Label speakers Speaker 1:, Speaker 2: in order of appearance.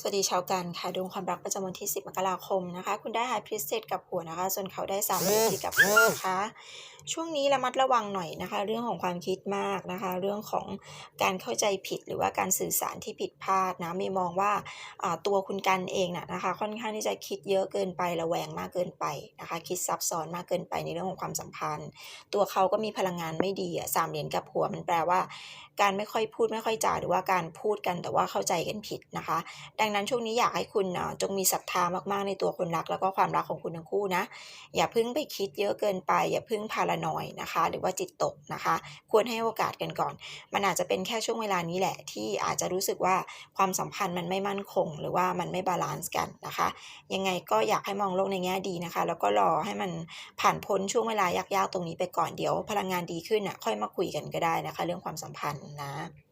Speaker 1: สวัสดีชาวกันค่ะดวงความรักประจำวันที่ 10 มกราคมนะคะ คุณได้ High Priestess กับหัวนะคะ ส่วนเขาได้3มือที่กับหัวนะคะ ช่วงนี้ระมัดระวังหน่อยนะคะ เรื่องของความคิดมากนะคะ เรื่องของการเข้าใจผิดหรือว่าการสื่อสารที่ผิดพลาดนะมีมองว่าตัวคุณกันเองน่ะนะคะ ค่อนข้างที่จะคิดเยอะเกินไประแวงมากเกินไปนะคะ คิดซับซ้อนมากเกินไปในเรื่องของความสัมพันธ์ ตัวเขาก็มีพลังงานไม่ดีอะสามเหรียญกับหัวมันแปลว่า การไม่ค่อยพูดไม่ค่อยจาหรือว่าการพูดกันแต่ว่าเข้าใจกันผิดนะคะดังนั้นช่วงนี้อยากให้คุณเอ่อจงมีศรัทธามากๆในตัวคนรักแล้วก็ความรักของคุณทั้งคู่นะ อย่าพิ่งไปคิดเยอะเกินไป อย่าพิ่งพารานอยนะคะ หรือว่าจิตตกนะคะ ควรให้โอกาสกันก่อน มันอาจจะเป็นแค่ช่วงเวลานี้แหละ ที่อาจจะรู้สึกว่าความสัมพันธ์มันไม่มั่นคง หรือว่ามันไม่บาลานซ์กันนะคะ ยังไงก็อยากให้มองโลกในแง่ดีนะคะ แล้วก็รอให้มันผ่านพ้นช่วงเวลายากๆตรงนี้ไปก่อนเดี๋ยว พลังงานดีขึ้นน่ะค่อยมาคุยกันก็ได้นะคะ เรื่องความสัมพันธ์นะ